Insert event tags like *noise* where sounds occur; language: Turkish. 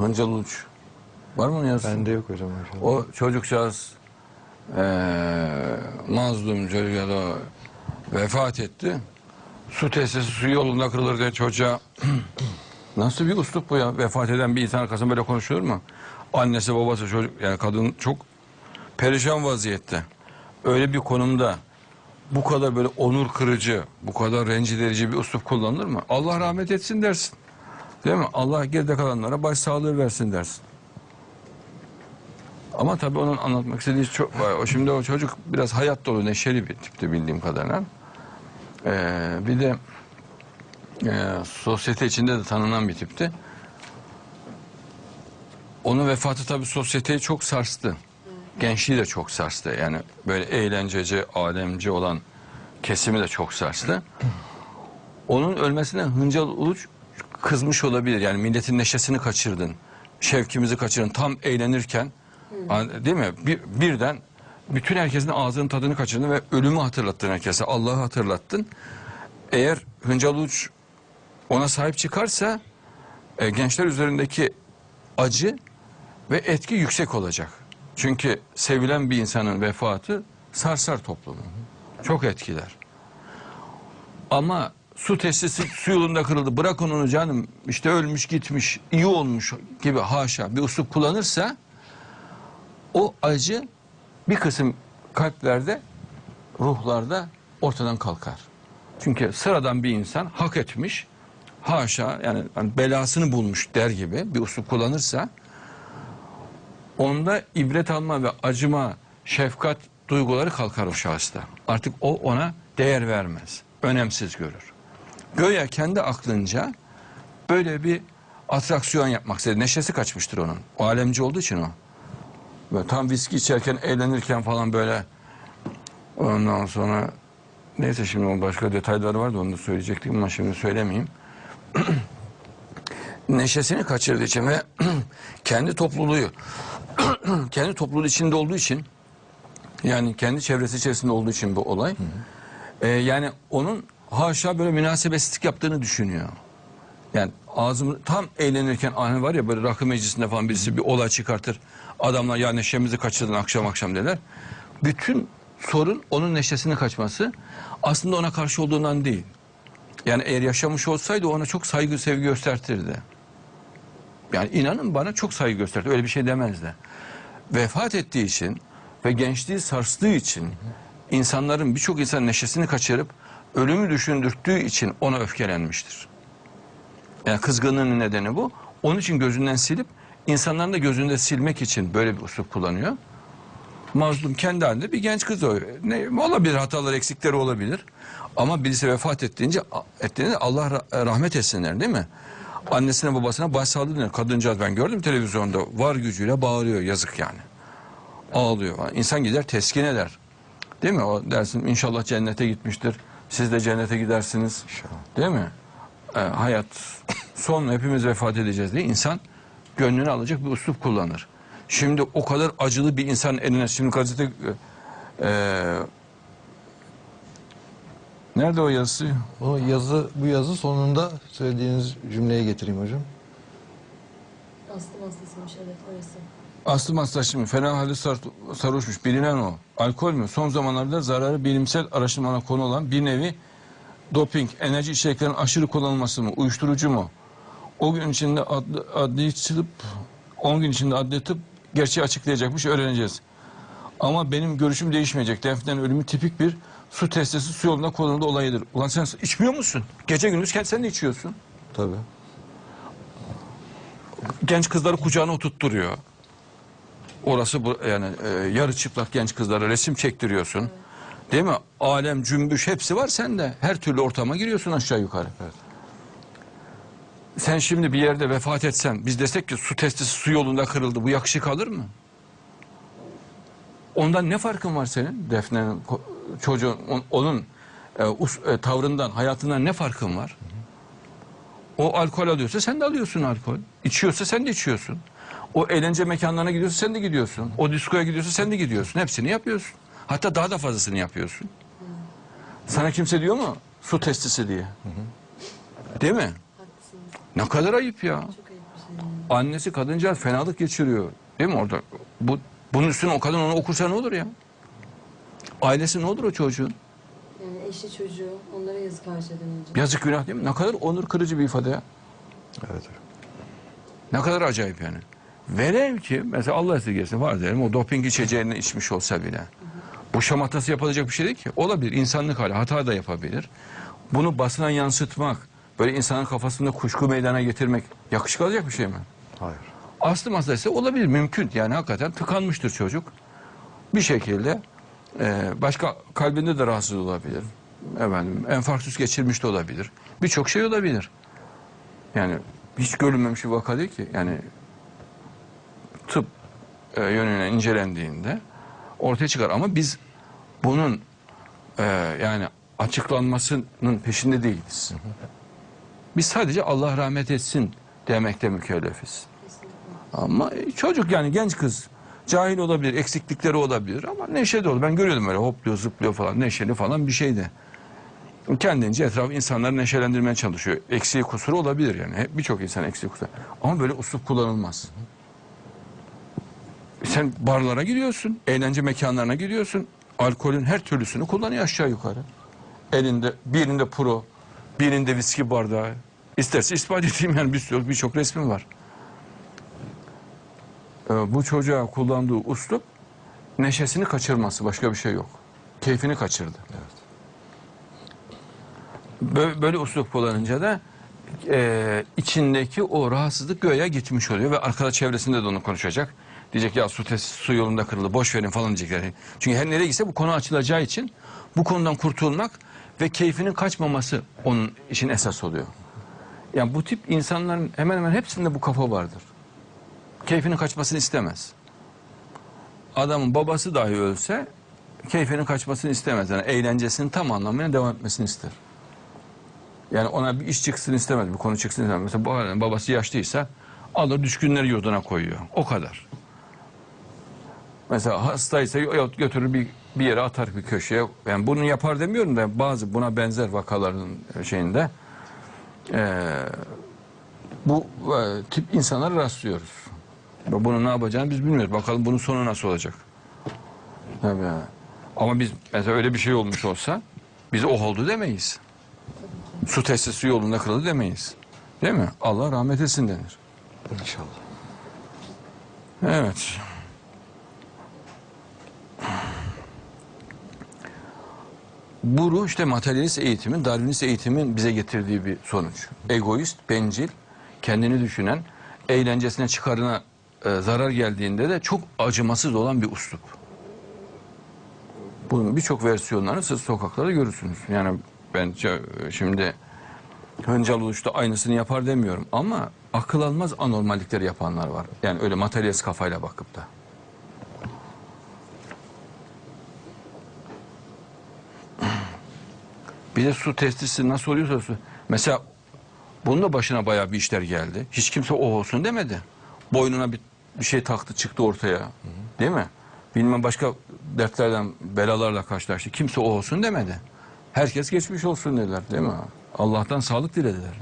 Hıncal Uluç. Var mı yazısı? Bende yok hocam. maşallah. O çocukcağız eee mazlum çocuk ya da vefat etti. Su tesisi su yolunda kırılır diye çocuğa *clears throat* nasıl bir uslup bu ya? Vefat eden bir insan arkasında böyle konuşulur mu? Annesi babası çocuk yani kadın çok perişan vaziyette. Öyle bir konumda bu kadar böyle onur kırıcı, bu kadar rencide edici bir uslup kullanılır mı? Allah rahmet etsin dersin. Değil mi? Allah geride kalanlara başsağlığı versin dersin. Ama tabii onun anlatmak istediği çok var. O şimdi o çocuk biraz hayat dolu, neşeli bir tipti bildiğim kadarıyla. Ee, bir de e, sosyete içinde de tanınan bir tipti. Onun vefatı tabii sosyeteyi çok sarstı. Gençliği de çok sarstı. Yani böyle eğlenceci, alemci olan kesimi de çok sarstı. Onun ölmesine Hıncal Uluç kızmış olabilir. Yani milletin neşesini kaçırdın. Şevkimizi kaçırdın. Tam eğlenirken hani değil mi? Bir, birden bütün herkesin ağzının tadını kaçırdın ve ölümü hatırlattın herkese. Allah'ı hatırlattın. Eğer Hıncal Uluç ona sahip çıkarsa e, gençler üzerindeki acı ve etki yüksek olacak. Çünkü sevilen bir insanın vefatı sarsar toplumu. Çok etkiler. Ama su testisi su yolunda kırıldı. Bırak onu canım işte ölmüş gitmiş iyi olmuş gibi haşa bir usul kullanırsa o acı bir kısım kalplerde ruhlarda ortadan kalkar. Çünkü sıradan bir insan hak etmiş haşa yani hani belasını bulmuş der gibi bir usul kullanırsa onda ibret alma ve acıma, şefkat duyguları kalkar o şahısta. Artık o ona değer vermez. Önemsiz görür. Göya kendi aklınca böyle bir atraksiyon yapmak istedi. Neşesi kaçmıştır onun. O alemci olduğu için o. Böyle tam viski içerken, eğlenirken falan böyle ondan sonra neyse şimdi o başka detayları vardı onu da söyleyecektim ama şimdi söylemeyeyim. *clears throat* Neşesini kaçırdığı için ve *clears throat* kendi topluluğu *clears throat* kendi topluluğu içinde olduğu için yani kendi çevresi içerisinde olduğu için bu olay. Ee, yani onun haşa böyle münasebetsizlik yaptığını düşünüyor. Yani ağzımı tam eğlenirken hani var ya böyle rakı meclisinde falan birisi bir olay çıkartır. Adamlar ya neşemizi kaçırdın akşam akşam derler. Bütün sorun onun neşesini kaçması aslında ona karşı olduğundan değil. Yani eğer yaşamış olsaydı ona çok saygı sevgi göstertirdi. Yani inanın bana çok saygı gösterdi. Öyle bir şey demezdi. Vefat ettiği için ve gençliği sarstığı için insanların birçok insan neşesini kaçırıp ölümü düşündürttüğü için ona öfkelenmiştir. Yani kızgınlığının nedeni bu. Onun için gözünden silip insanların da gözünde silmek için böyle bir usul kullanıyor. Mazlum kendi halinde bir genç kız o. Ne, olabilir hatalar eksikleri olabilir. Ama birisi vefat ettiğince ettiğinde Allah ra- rahmet etsinler değil mi? Annesine babasına başsağlığı diler. Kadıncağız ben gördüm televizyonda var gücüyle bağırıyor yazık yani. Ağlıyor. İnsan gider teskin eder. Değil mi? O dersin inşallah cennete gitmiştir. Siz de cennete gidersiniz. Değil mi? Ee, hayat son hepimiz vefat edeceğiz diye insan gönlünü alacak bir uslup kullanır. Şimdi o kadar acılı bir insan eline şimdi gazete e, nerede o yazısı? O yazı bu yazı sonunda söylediğiniz cümleye getireyim hocam. Astım hastasıymış evet orası. Aslı Mastaş mı? Fena halde sar, sarhoşmuş. Bilinen o. Alkol mü? Son zamanlarda zararı bilimsel araştırmalara konu olan bir nevi doping, enerji içeriklerinin aşırı kullanılması mı? Uyuşturucu mu? O gün içinde adli, adli tıp, 10 gün içinde adli tıp gerçeği açıklayacakmış öğreneceğiz. Ama benim görüşüm değişmeyecek. Defne'nin ölümü tipik bir su testisi su yolunda kullanıldığı olayıdır. Ulan sen içmiyor musun? Gece gündüz sen de içiyorsun. Tabii. genç kızları kucağına oturtturuyor. Orası bu, yani e, yarı çıplak genç kızlara resim çektiriyorsun. Değil mi? Alem, cümbüş hepsi var sende. Her türlü ortama giriyorsun aşağı yukarı. Sen şimdi bir yerde vefat etsen biz desek ki su testisi su yolunda kırıldı. Bu yakışık alır mı? Ondan ne farkın var senin? Defne'nin çocuğun on- onun e, us- e, tavrından, hayatından ne farkın var? O alkol alıyorsa sen de alıyorsun alkol. İçiyorsa sen de içiyorsun. O eğlence mekanlarına gidiyorsa sen de gidiyorsun. O diskoya gidiyorsa sen de gidiyorsun. Hepsini yapıyorsun. Hatta daha da fazlasını yapıyorsun. Sana kimse diyor mu su testisi diye? Değil mi? Ne kadar ayıp ya. Çok ayıp bir şey. Annesi kadıncağız fenalık geçiriyor. Değil mi orada? Bu, bunun üstüne o kadın onu okursa ne olur ya? Ailesi ne olur o çocuğun? Yani eşi çocuğu onlara yazık önce. Yazık günah değil mi? Ne kadar onur kırıcı bir ifade ya. Evet. Ne kadar acayip yani. Velev ki mesela Allah esirgesin var diyelim o doping içeceğini içmiş olsa bile. Bu şamatası yapılacak bir şey değil ki. Olabilir insanlık hali hata da yapabilir. Bunu basına yansıtmak, böyle insanın kafasında kuşku meydana getirmek yakışık alacak bir şey mi? Hayır. Aslı meselesi olabilir mümkün. Yani hakikaten tıkanmıştır çocuk. Bir şekilde e, başka kalbinde de rahatsız olabilir. Efendim enfarktüs geçirmiş de olabilir. Birçok şey olabilir. Yani hiç görülmemiş bir vaka değil ki. Yani tıp e, yönüne incelendiğinde ortaya çıkar. Ama biz bunun e, yani açıklanmasının peşinde değiliz. Biz sadece Allah rahmet etsin demekte mükellefiz. Ama çocuk yani genç kız cahil olabilir, eksiklikleri olabilir ama neşeli olur. Ben görüyordum öyle hopluyor, zıplıyor falan, neşeli falan bir şeydi. Kendince etraf insanları neşelendirmeye çalışıyor. Eksiği kusuru olabilir yani. Birçok insan eksiği kusuru. Ama böyle uslup kullanılmaz. Sen barlara gidiyorsun, eğlence mekanlarına gidiyorsun. Alkolün her türlüsünü kullanıyor aşağı yukarı. Elinde, birinde pro, birinde viski bardağı. İsterse ispat edeyim yani bir sürü- birçok resmim var. Ee, bu çocuğa kullandığı uslup neşesini kaçırması başka bir şey yok. Keyfini kaçırdı. Böyle, böyle uslup kullanınca da e, içindeki o rahatsızlık göğe gitmiş oluyor ve arkada çevresinde de onu konuşacak. Diyecek ya su, tes, su yolunda kırıldı boş verin falan diyecekler. Çünkü her nereye gitse bu konu açılacağı için bu konudan kurtulmak ve keyfinin kaçmaması onun için esas oluyor. Yani bu tip insanların hemen hemen hepsinde bu kafa vardır keyfinin kaçmasını istemez. Adamın babası dahi ölse keyfinin kaçmasını istemez. Yani eğlencesinin tam anlamıyla devam etmesini ister. Yani ona bir iş çıksın istemez, bir konu çıksın istemez. Mesela babası yaşlıysa alır düşkünleri yurduna koyuyor. O kadar. Mesela hastaysa götürür bir, bir yere atar bir köşeye. Yani bunu yapar demiyorum da bazı buna benzer vakaların şeyinde eee, bu e, tip insanlara rastlıyoruz. Ve Bunu ne yapacağını biz bilmiyoruz. Bakalım bunun sonu nasıl olacak. Tabii. ya. Ama biz mesela öyle bir şey olmuş olsa biz o oldu demeyiz. Su testisi yolunda kırıldı demeyiz. Değil mi? Allah rahmet etsin denir. İnşallah. Evet. Bu ruh işte materyalist eğitimin, Darwinist eğitimin bize getirdiği bir sonuç. Egoist, bencil, kendini düşünen, eğlencesine, çıkarına e, zarar geldiğinde de çok acımasız olan bir uslup. Bunun birçok versiyonlarını siz sokaklarda görürsünüz. Yani ben şimdi Hıncal Uluç'ta aynısını yapar demiyorum ama akıl almaz anormallikleri yapanlar var. Yani öyle materyalist kafayla bakıp da. Bir de su testisi nasıl oluyorsa su. Mesela bunun da başına bayağı bir işler geldi. Hiç kimse o olsun demedi. Boynuna bir, bir şey taktı çıktı ortaya. Değil mi? Bilmem başka dertlerden, belalarla karşılaştı. Kimse o olsun demedi. Herkes geçmiş olsun dediler değil mi? Allah'tan sağlık dilediler.